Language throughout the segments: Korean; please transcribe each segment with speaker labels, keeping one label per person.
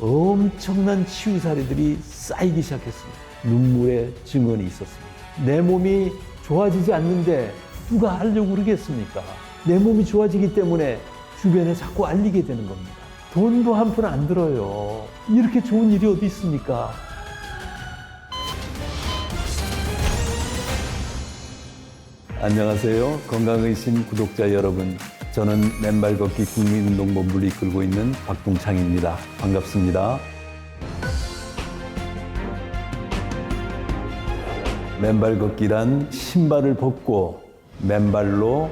Speaker 1: 엄청난 치유 사례들이 쌓이기 시작했습니다. 눈물의 증언이 있었습니다. 내 몸이 좋아지지 않는데 누가 하려고 그러겠습니까? 내 몸이 좋아지기 때문에 주변에 자꾸 알리게 되는 겁니다. 돈도 한 푼 안 들어요. 이렇게 좋은 일이 어디 있습니까? 안녕하세요. 건강의심 구독자 여러분. 저는 맨발 걷기 국민운동본부를 이끌고 있는 박동창입니다. 반갑습니다. 맨발 걷기란 신발을 벗고 맨발로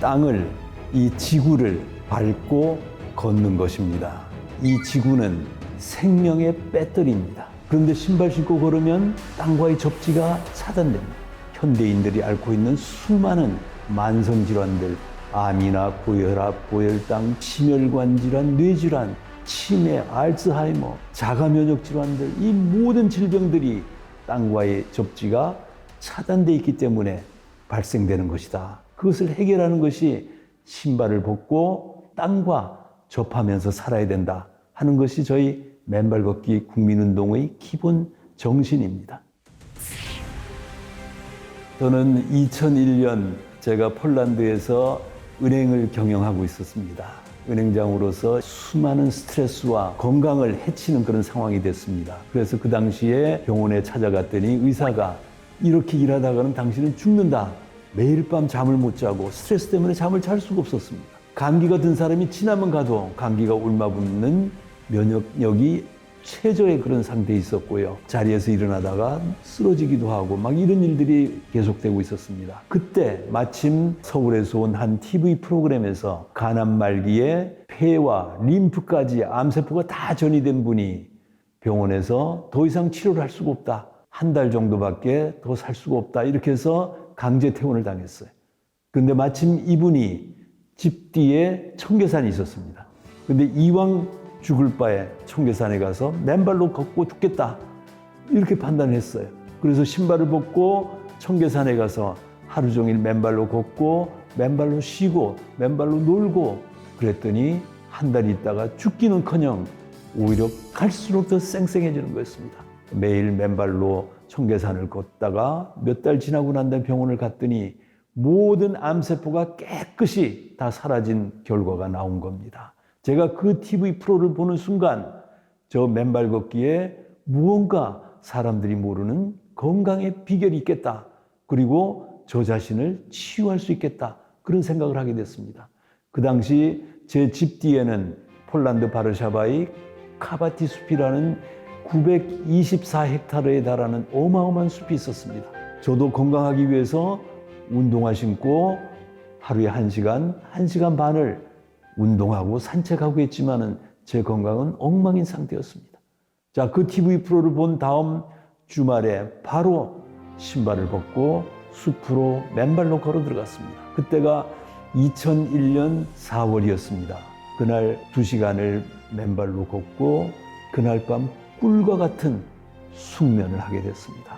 Speaker 1: 땅을, 이 지구를 밟고 걷는 것입니다. 이 지구는 생명의 배터리입니다. 그런데 신발 신고 걸으면 땅과의 접지가 차단됩니다. 현대인들이 앓고 있는 수많은 만성 질환들, 암이나 고혈압, 고혈당, 심혈관 질환, 뇌질환, 치매, 알츠하이머, 자가 면역 질환들 이 모든 질병들이 땅과의 접지가 차단돼 있기 때문에 발생되는 것이다. 그것을 해결하는 것이 신발을 벗고 땅과 접하면서 살아야 된다 하는 것이 저희 맨발 걷기 국민운동의 기본 정신입니다. 저는 2001년 제가 폴란드에서 은행을 경영하고 있었습니다. 은행장으로서 수많은 스트레스와 건강을 해치는 그런 상황이 됐습니다. 그래서 그 당시에 병원에 찾아갔더니 의사가 이렇게 일하다가는 당신은 죽는다. 매일 밤 잠을 못 자고 스트레스 때문에 잠을 잘 수가 없었습니다. 감기가 든 사람이 지나면 가도 감기가 울마붙는 면역력이 최저의 그런 상태에 있었고요. 자리에서 일어나다가 쓰러지기도 하고 막 이런 일들이 계속되고 있었습니다. 그때 마침 서울에서 온 한 TV 프로그램에서 간암 말기에 폐와 림프까지 암세포가 다 전이된 분이 병원에서 더 이상 치료를 할 수가 없다. 한 달 정도밖에 더 살 수가 없다. 이렇게 해서 강제 퇴원을 당했어요. 근데 마침 이분이 집 뒤에 청계산이 있었습니다. 근데 이왕 죽을 바에 청계산에 가서 맨발로 걷고 죽겠다. 이렇게 판단했어요. 그래서 신발을 벗고 청계산에 가서 하루 종일 맨발로 걷고 맨발로 쉬고 맨발로 놀고 그랬더니 한 달 있다가 죽기는커녕 오히려 갈수록 더 쌩쌩해지는 거였습니다. 매일 맨발로 청계산을 걷다가 몇 달 지나고 난 다음에 병원을 갔더니 모든 암세포가 깨끗이 다 사라진 결과가 나온 겁니다. 제가 그 TV 프로를 보는 순간 저 맨발 걷기에 무언가 사람들이 모르는 건강의 비결이 있겠다. 그리고 저 자신을 치유할 수 있겠다. 그런 생각을 하게 됐습니다. 그 당시 제 집 뒤에는 폴란드 바르샤바의 카바티 숲이라는 924헥타르에 달하는 어마어마한 숲이 있었습니다. 저도 건강하기 위해서 운동화 신고 하루에 1시간, 1시간 반을 운동하고 산책하고 했지만은 제 건강은 엉망인 상태였습니다. 자, 그 TV 프로를 본 다음 주말에 바로 신발을 벗고 숲으로 맨발로 걸어 들어갔습니다. 그때가 2001년 4월이었습니다. 그날 두 시간을 맨발로 걷고 그날 밤 꿀과 같은 숙면을 하게 됐습니다.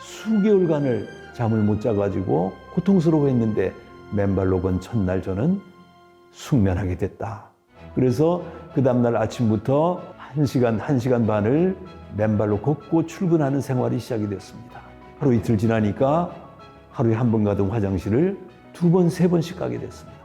Speaker 1: 수개월간을 잠을 못 자가지고 고통스러워했는데 맨발로 건 첫날 저는 숙면하게 됐다. 그래서 그 다음날 아침부터 1시간, 1시간 반을 맨발로 걷고 출근하는 생활이 시작이 됐습니다. 하루 이틀 지나니까 하루에 한 번 가던 화장실을 두 번, 세 번씩 가게 됐습니다.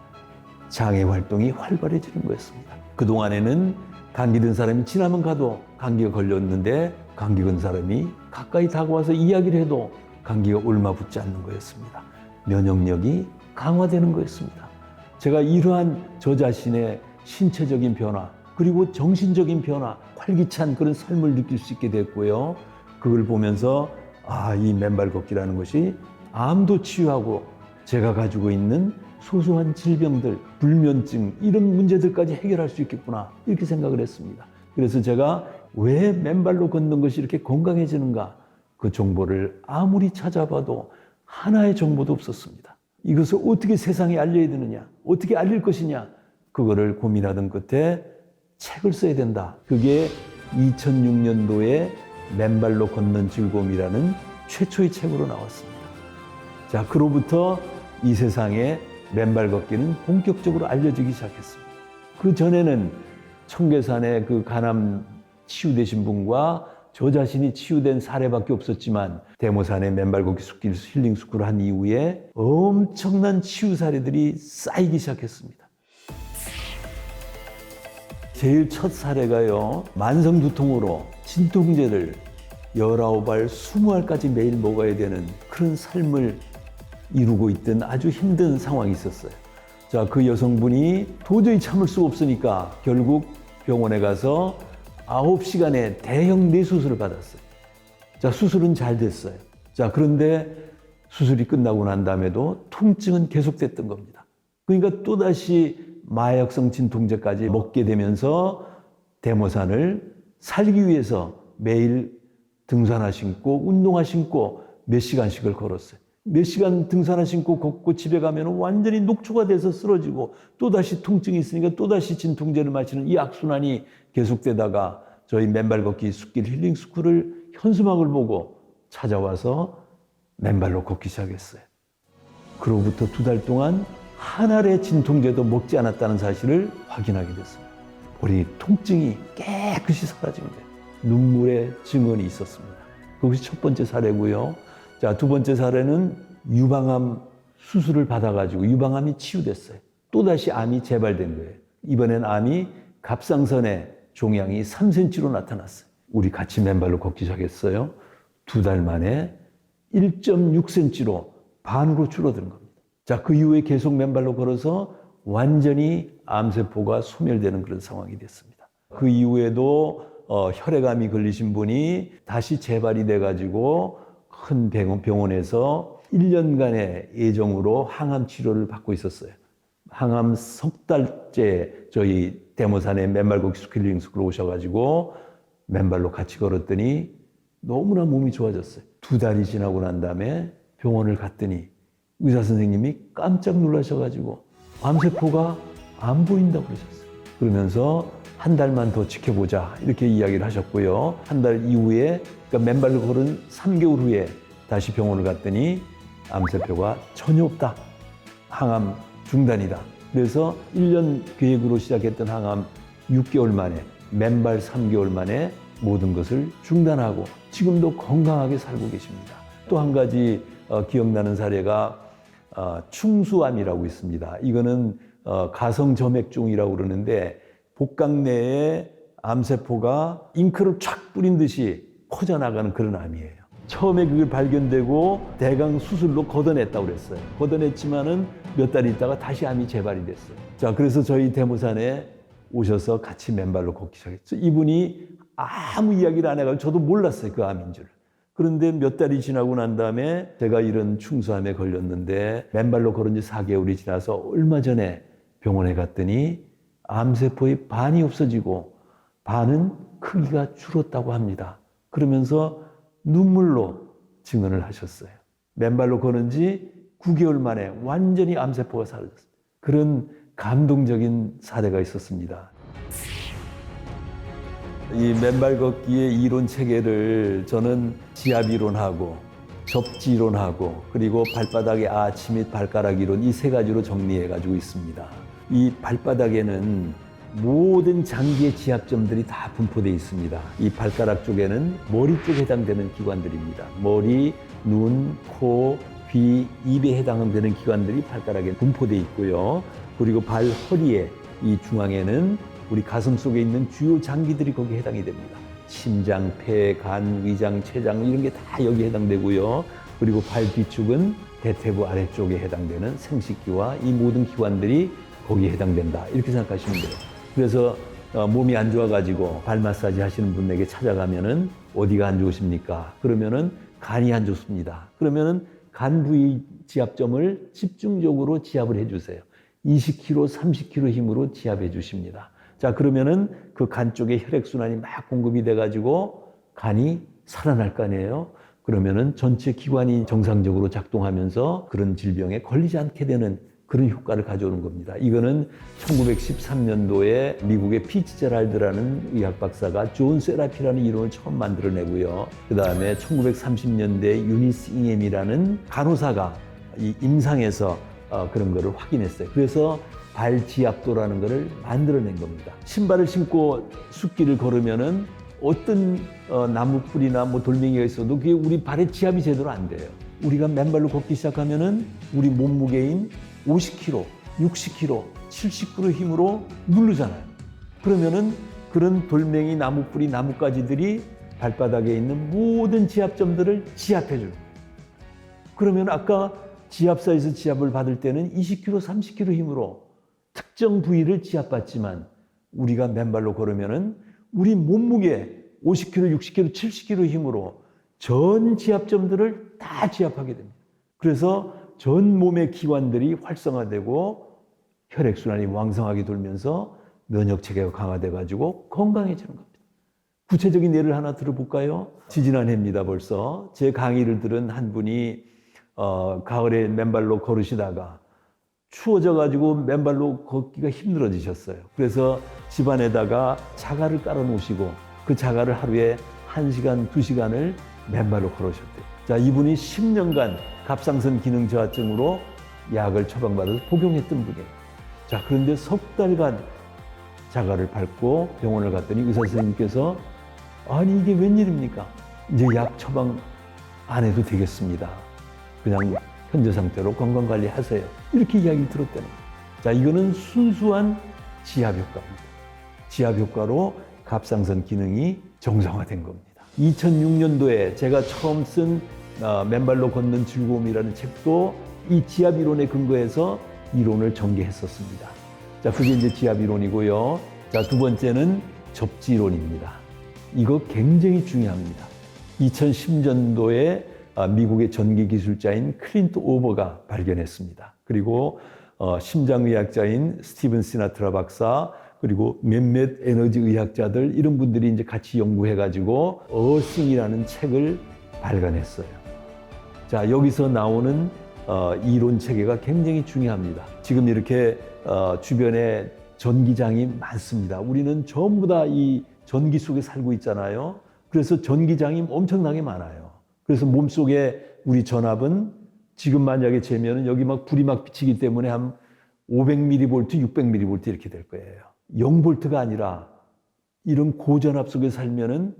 Speaker 1: 장애 활동이 활발해지는 거였습니다. 그동안에는 감기 든 사람이 지나면 가도 감기가 걸렸는데 감기 건 사람이 가까이 다가와서 이야기를 해도 감기가 올마 붙지 않는 거였습니다. 면역력이 강화되는 거였습니다. 제가 이러한 저 자신의 신체적인 변화, 그리고 정신적인 변화, 활기찬 그런 삶을 느낄 수 있게 됐고요. 그걸 보면서 아, 이 맨발 걷기라는 것이 암도 치유하고 제가 가지고 있는 소소한 질병들, 불면증 이런 문제들까지 해결할 수 있겠구나 이렇게 생각을 했습니다. 그래서 제가 왜 맨발로 걷는 것이 이렇게 건강해지는가 그 정보를 아무리 찾아봐도 하나의 정보도 없었습니다. 이것을 어떻게 세상에 알려야 되느냐, 어떻게 알릴 것이냐 그거를 고민하던 끝에 책을 써야 된다. 그게 2006년도에 맨발로 걷는 즐거움이라는 최초의 책으로 나왔습니다. 자, 그로부터 이 세상에 맨발 걷기는 본격적으로 알려지기 시작했습니다. 그 전에는 청계산의 그 간암 치유되신 분과 저 자신이 치유된 사례밖에 없었지만 대모산에 맨발 걷기 숲길 힐링 스쿨을 한 이후에 엄청난 치유 사례들이 쌓이기 시작했습니다. 제일 첫 사례가요. 만성 두통으로 진통제를 19알, 20알까지 매일 먹어야 되는 그런 삶을 이루고 있던 아주 힘든 상황이 있었어요. 자, 그 여성분이 도저히 참을 수가 없으니까 결국 병원에 가서 9시간의 대형 뇌수술을 받았어요. 자, 수술은 잘 됐어요. 자, 그런데 수술이 끝나고 난 다음에도 통증은 계속됐던 겁니다. 그러니까 또다시 마약성 진통제까지 먹게 되면서 데모산을 살기 위해서 매일 등산화 신고 운동화 신고 몇 시간씩을 걸었어요. 몇 시간 등산화 신고 걷고 집에 가면 완전히 녹초가 돼서 쓰러지고 또다시 통증이 있으니까 또다시 진통제를 마시는 이 악순환이 계속되다가 저희 맨발 걷기 숲길 힐링 스쿨을 현수막을 보고 찾아와서 맨발로 걷기 시작했어요. 그로부터 두 달 동안 한 알의 진통제도 먹지 않았다는 사실을 확인하게 됐습니다. 우리 통증이 깨끗이 사라진 거예요. 눈물의 증언이 있었습니다. 그것이 첫 번째 사례고요. 자, 두 번째 사례는 유방암 수술을 받아가지고 유방암이 치유됐어요. 또다시 암이 재발된 거예요. 이번엔 암이 갑상선의 종양이 3cm로 나타났어요. 우리 같이 맨발로 걷기 시작했어요. 두 달 만에 1.6cm로 반으로 줄어든 겁니다. 자, 그 이후에 계속 맨발로 걸어서 완전히 암세포가 소멸되는 그런 상황이 됐습니다. 그 이후에도 어, 혈액암이 걸리신 분이 다시 재발이 돼가지고 큰 병원에서 1년간의 예정으로 항암 치료를 받고 있었어요. 항암 석 달째 저희 대모산에 맨발 걷기 스킬링 스쿨 오셔가지고 맨발로 같이 걸었더니 너무나 몸이 좋아졌어요. 두 달이 지나고 난 다음에 병원을 갔더니 의사 선생님이 깜짝 놀라셔가지고 암세포가 안 보인다고 그러셨어요. 그러면서 한 달만 더 지켜보자 이렇게 이야기를 하셨고요. 한 달 이후에 그러니까 맨발로 걸은 3개월 후에 다시 병원을 갔더니 암세포가 전혀 없다. 항암 중단이다. 그래서 1년 계획으로 시작했던 항암 6개월 만에 맨발 3개월 만에 모든 것을 중단하고 지금도 건강하게 살고 계십니다. 또 한 가지 어, 기억나는 사례가 어, 충수암이라고 있습니다. 이거는 어, 가성 점액종이라고 그러는데 복강 내에 암세포가 잉크를 촥 뿌린 듯이 퍼져나가는 그런 암이에요. 처음에 그게 발견되고 대강 수술로 걷어냈다고 그랬어요. 걷어냈지만은 몇 달 있다가 다시 암이 재발이 됐어요. 자, 그래서 저희 대모산에 오셔서 같이 맨발로 걷기 시작했죠. 이분이 아무 이야기를 안 해가지고 저도 몰랐어요. 그 암인 줄. 그런데 몇 달이 지나고 난 다음에 제가 이런 충수암에 걸렸는데 맨발로 걸은 지 4개월이 지나서 얼마 전에 병원에 갔더니 암세포의 반이 없어지고 반은 크기가 줄었다고 합니다. 그러면서 눈물로 증언을 하셨어요. 맨발로 거는 지 9개월 만에 완전히 암세포가 사라졌어요. 그런 감동적인 사례가 있었습니다. 이 맨발 걷기의 이론 체계를 저는 지압 이론하고 접지 이론하고 그리고 발바닥의 아치 및 발가락 이론 이 세 가지로 정리해 가지고 있습니다. 이 발바닥에는 모든 장기의 지압점들이 다 분포되어 있습니다. 이 발가락 쪽에는 머리 쪽에 해당되는 기관들입니다. 머리, 눈, 코, 귀, 입에 해당되는 기관들이 발가락에 분포되어 있고요. 그리고 발 허리에 이 중앙에는 우리 가슴 속에 있는 주요 장기들이 거기에 해당이 됩니다. 심장, 폐, 간, 위장, 췌장 이런 게 다 여기에 해당되고요. 그리고 발 뒤축은 대퇴부 아래쪽에 해당되는 생식기와 이 모든 기관들이 거기에 해당된다. 이렇게 생각하시면 돼요. 그래서 어, 몸이 안 좋아가지고 발 마사지 하시는 분에게 찾아가면은 어디가 안 좋으십니까? 그러면은 간이 안 좋습니다. 그러면은 간 부위 지압점을 집중적으로 지압을 해주세요. 20kg, 30kg 힘으로 지압해 주십니다. 자, 그러면은 그 간 쪽에 혈액순환이 막 공급이 돼가지고 간이 살아날 거 아니에요? 그러면은 전체 기관이 정상적으로 작동하면서 그런 질병에 걸리지 않게 되는 그런 효과를 가져오는 겁니다. 이거는 1913년도에 미국의 피치제랄드라는 의학 박사가 존 세라피라는 이론을 처음 만들어내고요. 그 다음에 1930년대 유니스 잉엠이라는 간호사가 이 임상에서 어, 그런 거를 확인했어요. 그래서 발지압도라는 거를 만들어낸 겁니다. 신발을 신고 숲길을 걸으면은 어떤 어, 나무 뿌리나 뭐 돌멩이가 있어도 그게 우리 발에 지압이 제대로 안 돼요. 우리가 맨발로 걷기 시작하면은 우리 몸무게인 50kg, 60kg, 70kg 힘으로 누르잖아요. 그러면은 그런 돌멩이, 나무 뿌리, 나뭇가지들이 발바닥에 있는 모든 지압점들을 지압해 줘요. 그러면 아까 지압사에서 지압을 받을 때는 20kg, 30kg 힘으로 특정 부위를 지압받지만 우리가 맨발로 걸으면은 우리 몸무게 50kg, 60kg, 70kg 힘으로 전 지압점들을 다 지압하게 됩니다. 그래서 전 몸의 기관들이 활성화되고 혈액순환이 왕성하게 돌면서 면역 체계가 강화돼 가지고 건강해지는 겁니다. 구체적인 예를 하나 들어볼까요? 지지난해입니다, 벌써. 제 강의를 들은 한 분이 어, 가을에 맨발로 걸으시다가 추워져 가지고 맨발로 걷기가 힘들어지셨어요. 그래서 집안에다가 자갈을 깔아 놓으시고 그 자갈을 하루에 1시간, 2시간을 맨발로 걸으셨대요. 자, 이분이 10년간 갑상선 기능 저하증으로 약을 처방받아서 복용했던 분이에요. 자, 그런데 석 달간 자갈을 밟고 병원을 갔더니 의사 선생님께서 아니 이게 웬일입니까? 이제 약 처방 안 해도 되겠습니다. 그냥 현재 상태로 건강 관리 하세요. 이렇게 이야기를 들었다는 거예요. 자, 이거는 순수한 지압 효과입니다. 지압 효과로 갑상선 기능이 정상화된 겁니다. 2006년도에 제가 처음 쓴 어, 맨발로 걷는 즐거움이라는 책도 이 지압 이론에 근거해서 이론을 전개했었습니다. 자, 그게 이제 지압 이론이고요. 자, 두 번째는 접지 이론입니다. 이거 굉장히 중요합니다. 2010년도에 아, 미국의 전기 기술자인 클린트 오버가 발견했습니다. 그리고 어, 심장의학자인 스티븐 시나트라 박사 그리고 몇몇 에너지 의학자들 이런 분들이 이제 같이 연구해가지고 어싱이라는 책을 발간했어요. 자 여기서 나오는 어, 이론 체계가 굉장히 중요합니다. 지금 이렇게 어, 주변에 전기장이 많습니다. 우리는 전부 다 이 전기 속에 살고 있잖아요. 그래서 전기장이 엄청나게 많아요. 그래서 몸속에 우리 전압은 지금 만약에 재면은 여기 막 불이 막 비치기 때문에 한 500mV, 600mV 이렇게 될 거예요. 0V가 아니라 이런 고전압 속에 살면은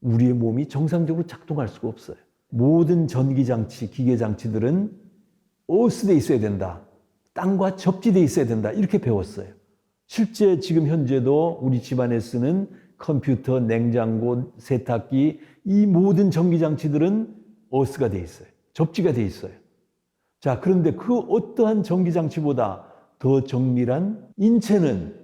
Speaker 1: 우리의 몸이 정상적으로 작동할 수가 없어요. 모든 전기장치, 기계장치들은 어스돼 있어야 된다. 땅과 접지돼 있어야 된다. 이렇게 배웠어요. 실제 지금 현재도 우리 집안에 쓰는 컴퓨터, 냉장고, 세탁기 이 모든 전기장치들은 어스가 돼 있어요. 접지가 돼 있어요. 자, 그런데 그 어떠한 전기장치보다 더 정밀한 인체는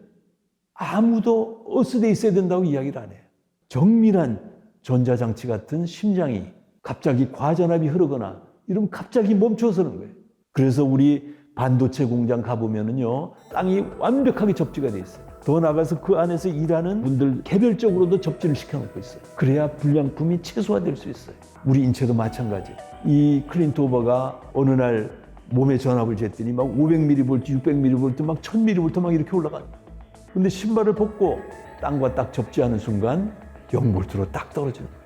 Speaker 1: 아무도 어스돼 있어야 된다고 이야기를 안 해요. 정밀한 전자장치 같은 심장이 갑자기 과전압이 흐르거나 이러면 갑자기 멈춰서는 거예요. 그래서 우리 반도체 공장 가보면은요, 땅이 완벽하게 접지가 돼 있어요. 더 나가서 그 안에서 일하는 분들 개별적으로도 접지를 시켜놓고 있어요. 그래야 불량품이 최소화될 수 있어요. 우리 인체도 마찬가지. 이 클린트 오버가 어느 날 몸에 전압을 쟀더니 막 500mV, 600mV, 막 1000mV 막 이렇게 올라가요. 근데 신발을 벗고 땅과 딱 접지하는 순간 0볼트로 딱 거예요.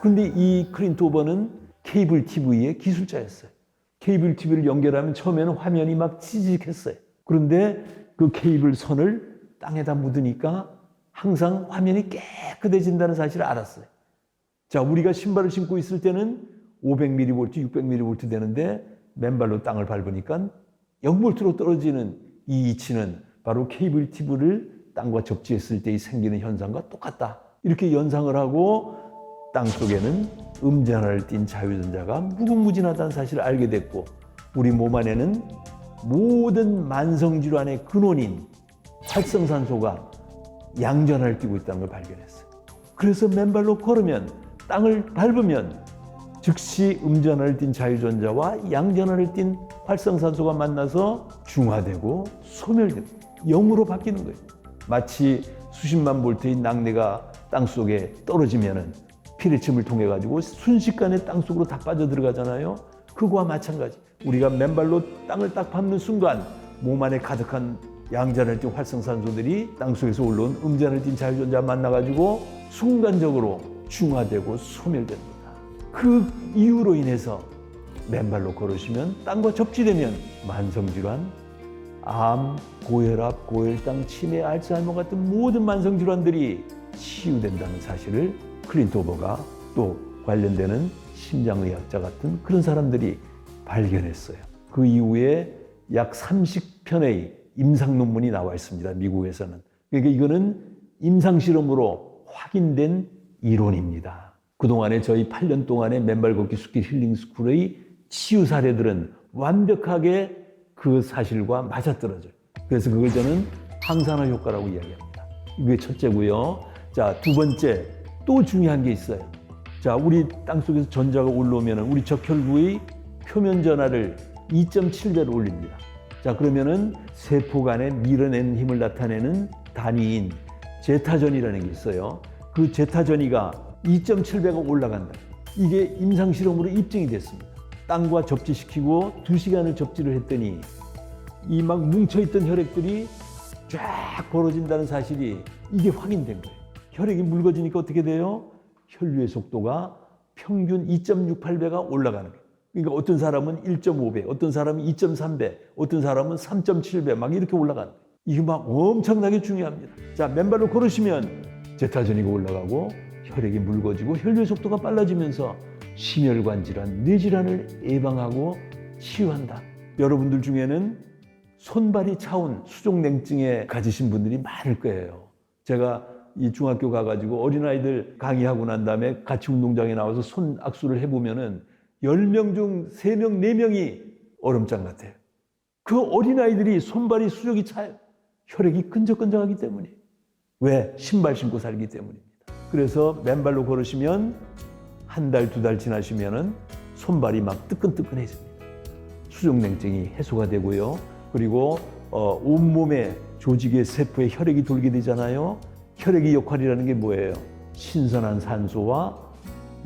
Speaker 1: 근데 이 클린트 오버는 케이블 TV의 기술자였어요. 케이블 TV를 연결하면 처음에는 화면이 막 찌직했어요. 그런데 그 케이블 선을 땅에다 묻으니까 항상 화면이 깨끗해진다는 사실을 알았어요. 자, 우리가 신발을 신고 있을 때는 500mV, 600mV 되는데 맨발로 땅을 밟으니까 0볼트로 떨어지는 이 이치는 바로 케이블 TV를 땅과 접지했을 때 생기는 현상과 똑같다. 이렇게 연상을 하고 땅 속에는 음전하를 띤 자유전자가 무궁무진하다는 사실을 알게 됐고 우리 몸 안에는 모든 만성질환의 근원인 활성산소가 양전하를 띠고 있다는 걸 발견했어요. 그래서 맨발로 걸으면 땅을 밟으면 즉시 음전하를 띤 자유전자와 양전하를 띤 활성산소가 만나서 중화되고 소멸되고 영으로 바뀌는 거예요. 마치 수십만 볼트의 낙뢰가 땅 속에 떨어지면은 피레침을 통해 가지고 순식간에 땅 속으로 다 빠져 들어가잖아요. 그거와 마찬가지. 우리가 맨발로 땅을 딱 밟는 순간 몸 안에 가득한 양전을 띤 활성산소들이 땅 속에서 올라온 음전을 띤 자유전자 만나 가지고 순간적으로 중화되고 소멸됩니다. 그 이유로 인해서 맨발로 걸으시면 땅과 접지되면 만성질환, 암, 고혈압, 고혈당, 치매, 알츠하이머 같은 모든 만성질환들이 치유된다는 사실을 클린토버가 또 관련되는 심장의학자 같은 그런 사람들이 발견했어요. 그 이후에 약 30편의 임상 논문이 나와 있습니다. 미국에서는. 그러니까 이거는 임상 실험으로 확인된 이론입니다. 그동안에 저희 8년 동안의 맨발 걷기 스킬 힐링 스쿨의 치유 사례들은 완벽하게 그 사실과 맞아떨어져요. 그래서 그걸 저는 항산화 효과라고 이야기합니다. 이게 첫째고요. 자, 두 번째 또 중요한 게 있어요. 자, 우리 땅 속에서 전자가 올라오면 우리 적혈구의 표면 전하를 2.7배로 올립니다. 자, 그러면은 세포 간에 밀어내는 힘을 나타내는 단위인 제타전이라는 게 있어요. 그 제타전이가 2.7배가 올라간다. 이게 임상 실험으로 입증이 됐습니다. 땅과 접지시키고 2시간을 접지를 했더니 이 막 뭉쳐있던 혈액들이 쫙 벌어진다는 사실이 이게 확인된 거예요. 혈액이 묽어지니까 어떻게 돼요? 혈류의 속도가 평균 2.68배가 올라가는 거예요. 그러니까 어떤 사람은 1.5배, 어떤 사람은 2.3배, 어떤 사람은 3.7배 막 이렇게 올라가는 거예요. 이게 막 엄청나게 중요합니다. 자, 맨발로 걸으시면 제타전이가 올라가고 혈액이 묽어지고 혈류의 속도가 빨라지면서 심혈관 질환, 뇌 질환을 예방하고 치유한다. 여러분들 중에는 손발이 차온 수족냉증에 가지신 분들이 많을 거예요. 제가 이 중학교 가가지고 어린아이들 강의하고 난 다음에 같이 운동장에 나와서 손 악수를 해보면은 10명 중 3명, 4명이 얼음장 같아요. 그 어린아이들이 손발이 수족이 차요. 혈액이 끈적끈적하기 때문에. 왜? 신발 신고 살기 때문입니다. 그래서 맨발로 걸으시면 한 달, 두 달 지나시면은 손발이 막 뜨끈뜨끈해집니다. 수족냉증이 해소가 되고요. 그리고 어, 온몸의 조직의 세포에 혈액이 돌게 되잖아요. 혈액의 역할이라는 게 뭐예요? 신선한 산소와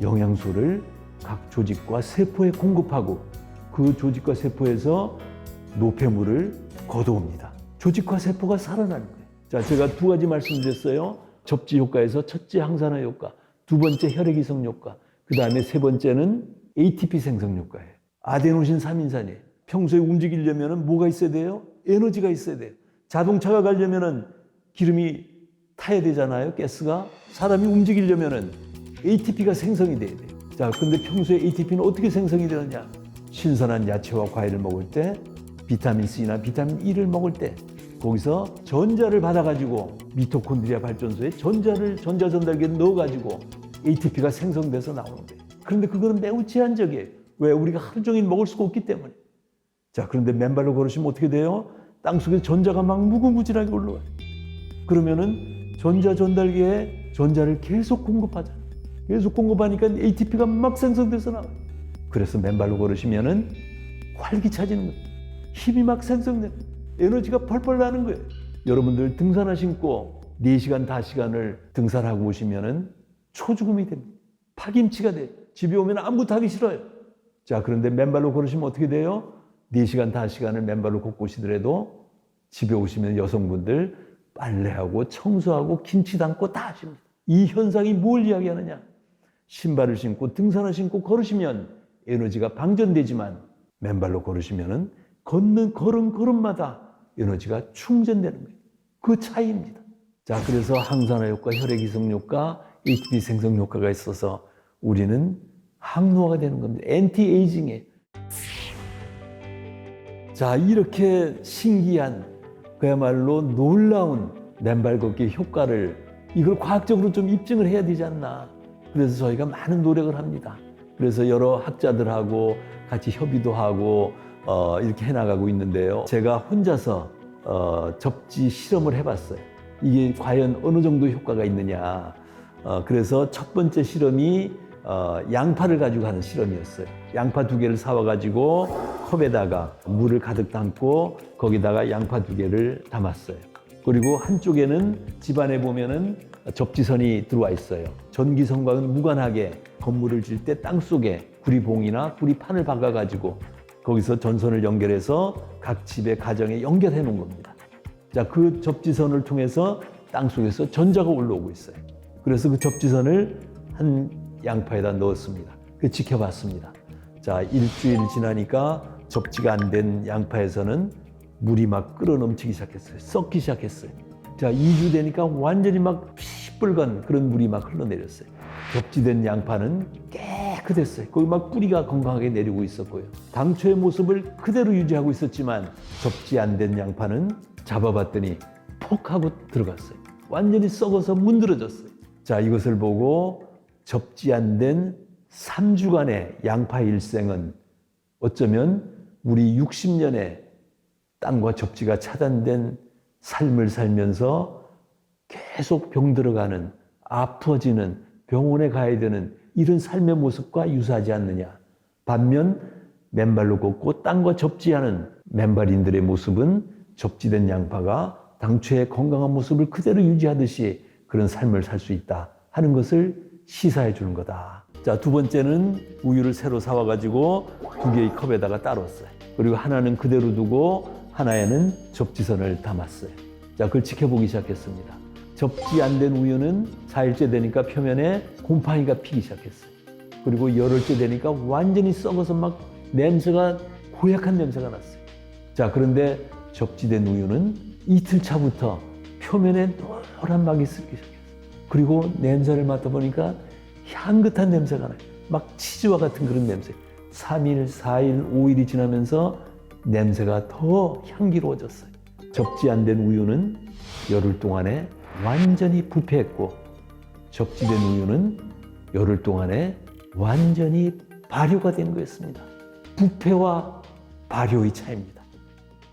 Speaker 1: 영양소를 각 조직과 세포에 공급하고 그 조직과 세포에서 노폐물을 걷어옵니다. 조직과 세포가 살아나는 거예요. 자, 제가 두 가지 말씀드렸어요. 접지 효과에서 첫째 항산화 효과, 두 번째 혈액 이성 효과, 그 다음에 세 번째는 ATP 생성 효과예요. 아데노신 3인산이에요. 평소에 움직이려면 뭐가 있어야 돼요? 에너지가 있어야 돼요. 자동차가 가려면 기름이 타야 되잖아요. 가스가. 사람이 움직이려면 ATP가 생성이 돼야 돼요. 자, 근데 평소에 ATP는 어떻게 생성이 되느냐? 신선한 야채와 과일을 먹을 때, 비타민 C나 비타민 E를 먹을 때, 거기서 전자를 받아가지고 미토콘드리아 발전소에 전자를 전자 전달기에 넣어가지고 ATP가 생성돼서 나오는 거예요. 그런데 그거는 매우 제한적이에요. 왜? 우리가 하루 종일 먹을 수가 없기 때문에. 자, 그런데 맨발로 걸으시면 어떻게 돼요? 땅 속에 전자가 막 무궁무진하게 올라와요. 그러면은 전자 전달기에 전자를 계속 공급하잖아요. 계속 공급하니까 ATP가 막 생성돼서 나와요. 그래서 맨발로 걸으시면은 활기차지는 거예요. 힘이 막 생성돼요. 에너지가 펄펄 나는 거예요. 여러분들 등산화 신고 4시간, 5시간을 등산하고 오시면은 초죽음이 됩니다. 파김치가 돼요. 집에 오면 아무것도 하기 싫어요. 자, 그런데 맨발로 걸으시면 어떻게 돼요? 4시간, 5시간을 맨발로 걷고 오시더라도 집에 오시면 여성분들 빨래하고 청소하고 김치 담고 다 하십니다. 이 현상이 뭘 이야기하느냐? 신발을 신고 등산화 신고 걸으시면 에너지가 방전되지만 맨발로 걸으시면은 걷는 걸음 걸음마다 에너지가 충전되는 거예요. 그 차이입니다. 자, 그래서 항산화 효과, 혈액 이성 효과, ATP 생성 효과가 있어서 우리는 항노화가 되는 겁니다. 엔티 에이징에. 자, 이렇게 신기한 그야말로 놀라운 맨발 걷기 효과를 이걸 과학적으로 좀 입증을 해야 되지 않나. 그래서 저희가 많은 노력을 합니다. 그래서 여러 학자들하고 같이 협의도 하고 어, 이렇게 해나가고 있는데요. 제가 혼자서 어, 접지 실험을 해봤어요. 이게 과연 어느 정도 효과가 있느냐. 어, 그래서 첫 번째 실험이 어, 양파를 가지고 하는 실험이었어요. 양파 두 개를 사와가지고 컵에다가 물을 가득 담고 거기다가 양파 두 개를 담았어요. 그리고 한쪽에는 집안에 보면은 접지선이 들어와 있어요. 전기선과는 무관하게 건물을 질 때 땅 속에 구리봉이나 구리판을 박아가지고 거기서 전선을 연결해서 각 집의 가정에 연결해 놓은 겁니다. 자, 그 접지선을 통해서 땅 속에서 전자가 올라오고 있어요. 그래서 그 접지선을 한 양파에다 넣었습니다. 그 지켜봤습니다. 자, 일주일 지나니까 접지가 안 된 양파에서는 물이 막 끓어 넘치기 시작했어요. 썩기 시작했어요. 자, 2주 되니까 완전히 막 시뻘건 그런 물이 막 흘러내렸어요. 접지된 양파는 깨끗했어요. 거기 막 뿌리가 건강하게 내리고 있었고요. 당초의 모습을 그대로 유지하고 있었지만 접지 안 된 양파는 잡아봤더니 폭 하고 들어갔어요. 완전히 썩어서 문드러졌어요. 자, 이것을 보고 접지 안된 3주간의 양파 일생은 어쩌면 우리 60년의 땅과 접지가 차단된 삶을 살면서 계속 병들어가는 아파지는 병원에 가야 되는 이런 삶의 모습과 유사하지 않느냐. 반면 맨발로 걷고 땅과 접지하는 맨발인들의 모습은 접지된 양파가 당초의 건강한 모습을 그대로 유지하듯이 그런 삶을 살 수 있다 하는 것을 시사해 주는 거다. 자, 두 번째는 우유를 새로 사와 가지고 두 개의 컵에다가 따랐어요. 그리고 하나는 그대로 두고 하나에는 접지선을 담았어요. 자, 그걸 지켜보기 시작했습니다. 접지 안 된 우유는 4일째 되니까 표면에 곰팡이가 피기 시작했어요. 그리고 열흘째 되니까 완전히 썩어서 막 냄새가 고약한 냄새가 났어요. 자, 그런데 접지된 우유는 이틀 차부터 표면에 노란 막이 쓰기 시작했어요. 그리고 냄새를 맡아보니까 향긋한 냄새가 나요. 막 치즈와 같은 그런 냄새. 3일, 4일, 5일이 지나면서 냄새가 더 향기로워졌어요. 접지 안 된 우유는 열흘 동안에 완전히 부패했고 접지된 우유는 열흘 동안에 완전히 발효가 된 거였습니다. 부패와 발효의 차이입니다.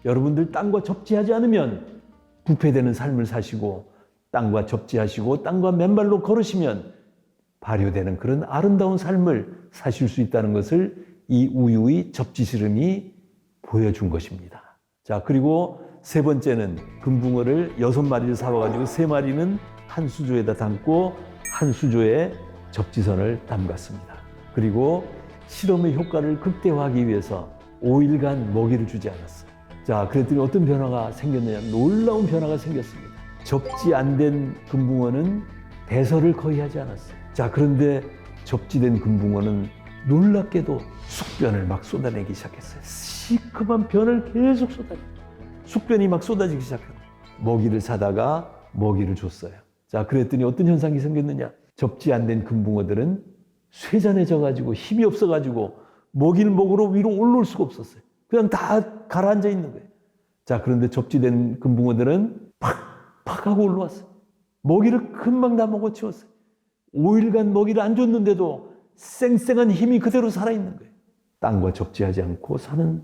Speaker 1: 여러분들 땅과 접지하지 않으면 부패되는 삶을 사시고 땅과 접지하시고 땅과 맨발로 걸으시면 발효되는 그런 아름다운 삶을 사실 수 있다는 것을 이 우유의 접지시름이 보여준 것입니다. 자, 그리고 세 번째는 금붕어를 여섯 마리를 사와가지고 세 마리는 한 수조에다 담고 한 수조에 접지선을 담갔습니다. 그리고 실험의 효과를 극대화하기 위해서 5일간 먹이를 주지 않았어요. 자, 그랬더니 어떤 변화가 생겼느냐? 놀라운 변화가 생겼습니다. 접지 안 된 금붕어는 배설을 거의 하지 않았어요. 자, 그런데 접지된 금붕어는 놀랍게도 숙변을 막 쏟아내기 시작했어요. 시큼한 변을 계속 쏟아내요. 숙변이 막 쏟아지기 시작합니다. 먹이를 사다가 먹이를 줬어요. 자, 그랬더니 어떤 현상이 생겼느냐? 접지 안 된 금붕어들은 쇠잔해져 가지고 힘이 없어 가지고 먹이를 먹으러 위로 올라올 수가 없었어요. 그냥 다 가라앉아 있는 거예요. 자, 그런데 접지된 금붕어들은 하고 올라왔어요. 먹이를 금방 다 먹어 치웠어요. 5일간 먹이를 안 줬는데도 쌩쌩한 힘이 그대로 살아있는 거예요. 땅과 접지하지 않고 사는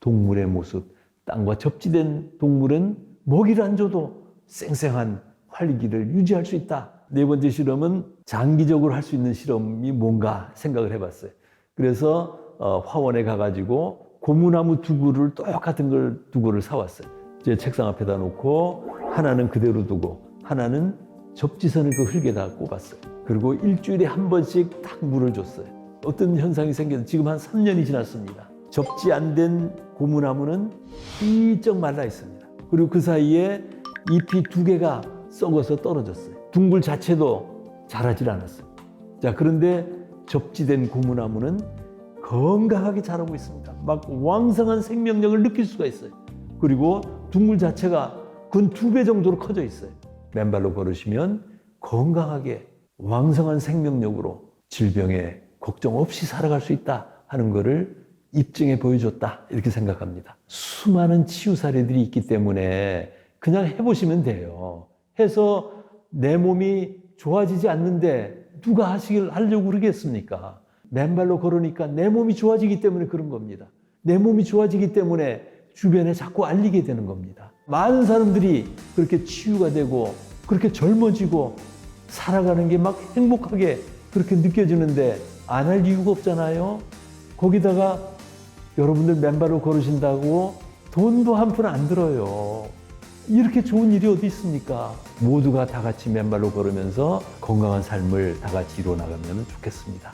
Speaker 1: 동물의 모습, 땅과 접지된 동물은 먹이를 안 줘도 쌩쌩한 활기를 유지할 수 있다. 네 번째 실험은 장기적으로 할 수 있는 실험이 뭔가 생각을 해봤어요. 그래서 어, 화원에 가가지고 고무나무 두 그루를 똑같은 걸 두 그루를 사왔어요. 제 책상 앞에다 놓고 하나는 그대로 두고 하나는 접지선을 그 흙에다 꼽았어요. 그리고 일주일에 한 번씩 딱 물을 줬어요. 어떤 현상이 생겨서 지금 한 3년이 지났습니다. 접지 안 된 고무나무는 삐쩍 말라 있습니다. 그리고 그 사이에 잎이 두 개가 썩어서 떨어졌어요. 둥글 자체도 자라질 않았어요. 자, 그런데 접지된 고무나무는 건강하게 자라고 있습니다. 막 왕성한 생명력을 느낄 수가 있어요. 그리고 둥글 자체가 근 두 배 정도로 커져 있어요. 맨발로 걸으시면 건강하게 왕성한 생명력으로 질병에 걱정 없이 살아갈 수 있다 하는 것을 입증해 보여줬다 이렇게 생각합니다. 수많은 치유 사례들이 있기 때문에 그냥 해보시면 돼요. 해서 내 몸이 좋아지지 않는데 누가 하시길 하려고 그러겠습니까? 맨발로 걸으니까 내 몸이 좋아지기 때문에 그런 겁니다. 내 몸이 좋아지기 때문에 주변에 자꾸 알리게 되는 겁니다. 많은 사람들이 그렇게 치유가 되고 그렇게 젊어지고 살아가는 게 막 행복하게 그렇게 느껴지는데 안 할 이유가 없잖아요. 거기다가 여러분들 맨발로 걸으신다고 돈도 한 푼 안 들어요. 이렇게 좋은 일이 어디 있습니까? 모두가 다 같이 맨발로 걸으면서 건강한 삶을 다 같이 이루어 나가면 좋겠습니다.